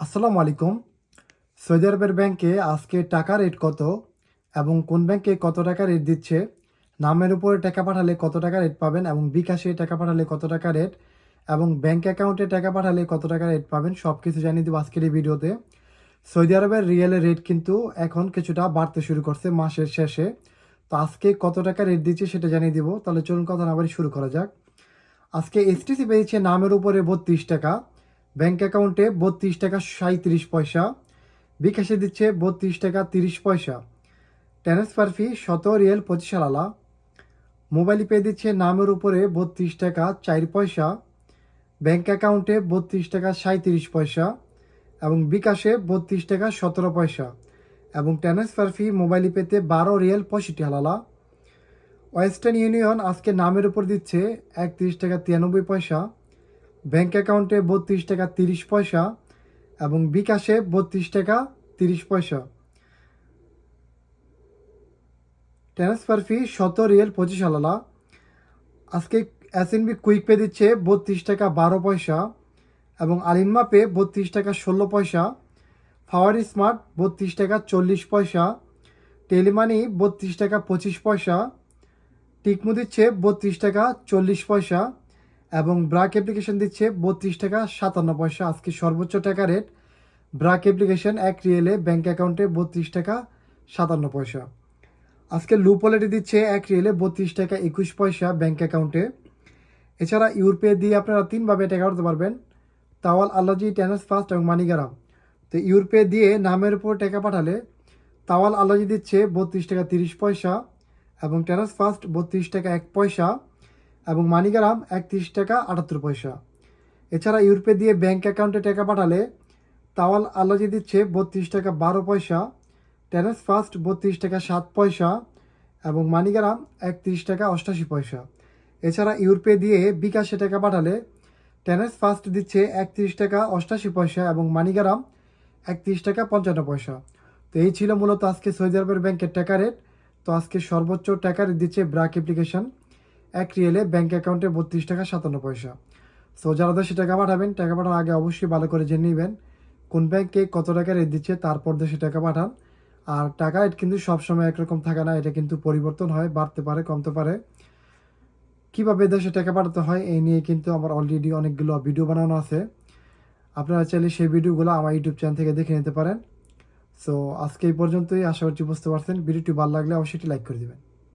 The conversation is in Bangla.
আসসালামু আলাইকুম। সৌদি আরবের ব্যাংকে আজকে টাকা রেট কত এবং কোন ব্যাংকে কত টাকা রেট দিচ্ছে? নামের উপরে টাকা পাঠালে কত টাকা রেট পাবেন এবং বিকাশে টাকা পাঠালে কত টাকা রেট এবং ব্যাংক অ্যাকাউন্টে টাকা পাঠালে কত টাকা রেট পাবেন সব কিছু জানিয়ে দেবো আজকের এই ভিডিওতে। সৌদি আরবের রিয়েলের রেট কিন্তু এখন কিছুটা বাড়তে শুরু করছে মাসের শেষে। তো আজকে কত টাকা রেট দিচ্ছে সেটা জানিয়ে দিব। তাহলে চলুন কথা না শুরু করা যাক। আজকে এসটিসি পেয়েছে নামের উপরে বত্রিশ টাকা। ব্যাংক অ্যাকাউন্টে বত্রিশ টাকা সাঁত্রিশ পয়সা, বিকাশে দিচ্ছে বত্রিশ টাকা তিরিশ পয়সা। ট্রান্সফার ফি শত রিয়েল পঁচিশ আলালা। মোবাইল পে দিচ্ছে নামের উপরে বত্রিশ টাকা চার পয়সা। ব্যাংক অ্যাকাউন্টে বত্রিশ টাকা সাঁত্রিশ পয়সা এবং বিকাশে বত্রিশ টাকা সতেরো পয়সা এবং ট্রান্সফার ফি মোবাইল পেতে বারো রিয়েল পঁয়ষট্টি হালালা ওয়েস্টার্ন ইউনিয়ন আজকে নামের উপর দিচ্ছে একত্রিশ টাকা তিরানব্বই পয়সা ব্যাংক অ্যাকাউন্টে বত্রিশ টাকা তিরিশ পয়সা এবং বিকাশে বত্রিশ টাকা তিরিশ পয়সা। ট্রান্সফার ফি শত রিয়েল পঁচিশ আলালা আজকে এসএনবি কুইক পে দিচ্ছে বত্রিশ টাকা বারো পয়সা এবং আলিনমা পে বত্রিশ টাকা ষোলো পয়সা। ফাওয়ার স্মার্ট বত্রিশ টাকা চল্লিশ পয়সা। টেলিমানি বত্রিশ টাকা পঁচিশ পয়সা। টিকমু দিচ্ছে বত্রিশ টাকা চল্লিশ পয়সা। এবং ব্রাক অ্যাপ্লিকেশন দিচ্ছে বত্রিশ টাকা সাতান্ন পয়সা। আজকে সর্বোচ্চ টাকা রেট, ব্রাক অ্যাপ্লিকেশন এক রিয়েলে ব্যাঙ্ক অ্যাকাউন্টে বত্রিশ টাকা সাতান্ন পয়সা। আজকে লুপোলেটি দিচ্ছে এক রিয়েলে বত্রিশ টাকা একুশ পয়সা ব্যাঙ্ক অ্যাকাউন্টে। এছাড়া ইউরপে দিয়ে আপনারা তিনভাবে টাকা করতে পারবেন, তাওয়াল, আল্লাজি ট্যানাস ফাস্ট এবং মানিগারাম। তো ইউরপে দিয়ে নামের উপর টাকা পাঠালে তাওয়াল, আল্লাজি দিচ্ছে বত্রিশ টাকা তিরিশ পয়সা এবং ট্যানাস ফাস্ট বত্রিশ টাকা এক পয়সা। এবং মানিগ্রাম একত্রিশ টাকা আটাত্তর পয়সা। এছাড়া ইউরোপে দিয়ে ব্যাংক অ্যাকাউন্টে টাকা পাঠালে তাওয়াল আল্লাজি দিচ্ছে বত্রিশ টাকা বারো পয়সা ট্যানাস ফার্স্ট বত্রিশ টাকা সাত পয়সা এবং মানিগ্রাম একত্রিশ টাকা অষ্টাশি পয়সা। এছাড়া ইউরপে দিয়ে বিকাশে টাকা পাঠালে ট্যানাস ফার্স্ট দিচ্ছে একত্রিশ টাকা অষ্টাশি পয়সা এবং মানিগ্রাম একত্রিশ টাকা পঞ্চান্ন পয়সা। তো এই ছিল মূলত আজকে সৌদি আরবের ব্যাংকের টাকা রেট। তো আজকে সর্বোচ্চ টাকা রেট দিচ্ছে ব্রাক অ্যাপ্লিকেশন। এক রিয়েলে ব্যাঙ্ক অ্যাকাউন্টে বত্রিশ টাকা সাতান্ন পয়সা। সো যারা দেশে টাকা পাঠাবেন, টাকা পাঠানোর আগে অবশ্যই ভালো করে জেনে নেবেন কোন ব্যাংকে কত টাকা রেট দিচ্ছে, তারপর দেশে টাকা পাঠান। আর টাকা রেট কিন্তু সবসময় একরকম থাকে না, এটা কিন্তু পরিবর্তন হয়, বাড়তে পারে, কমতে পারে। কীভাবে দেশে টাকা পাঠাতে হয়, এই নিয়ে কিন্তু আমার অলরেডি অনেকগুলো ভিডিও বানানো আছে। আপনারা চাইলে সেই ভিডিওগুলো আমার ইউটিউব চ্যানেল থেকে দেখে নিতে পারেন। সো আজকে এই পর্যন্তই, আশা করছি বুঝতে পারছেন। ভিডিওটি ভালো লাগলে অবশ্যই লাইক করে দেবেন।